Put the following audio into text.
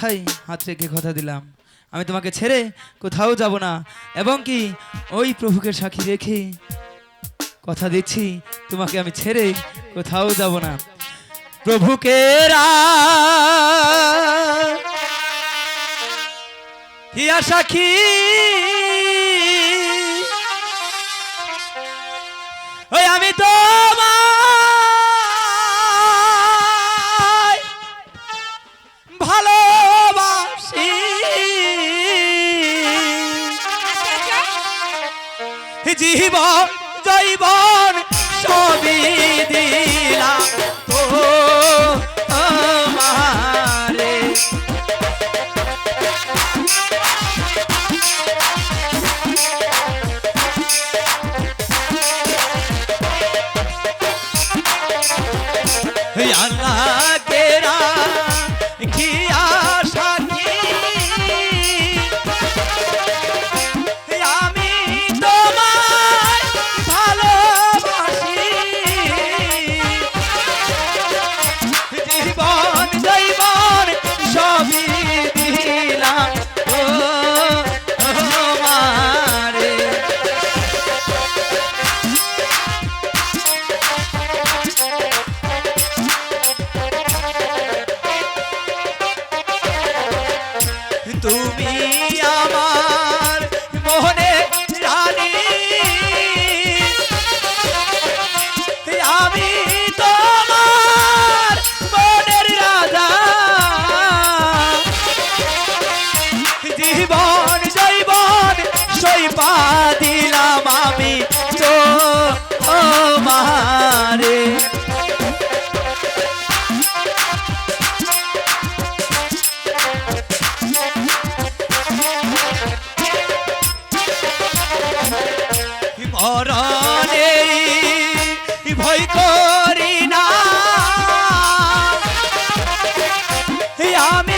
মাথায় হাত রেখে কথা দিলাম। আমি তোমাকে ছেড়ে কোথাও যাব না, এবং কি ওই প্রভুকে সাক্ষী রেখে কথা দিচ্ছি, তোমাকে আমি ছেড়ে কোথাও যাব না। প্রভুকে হিয়া সাক্ষী? ওই আমি তো জীবন জৈবন সবই দিলাম। সইপা দিলাম আমি তো মারে মরণে ভয় করি না। আমি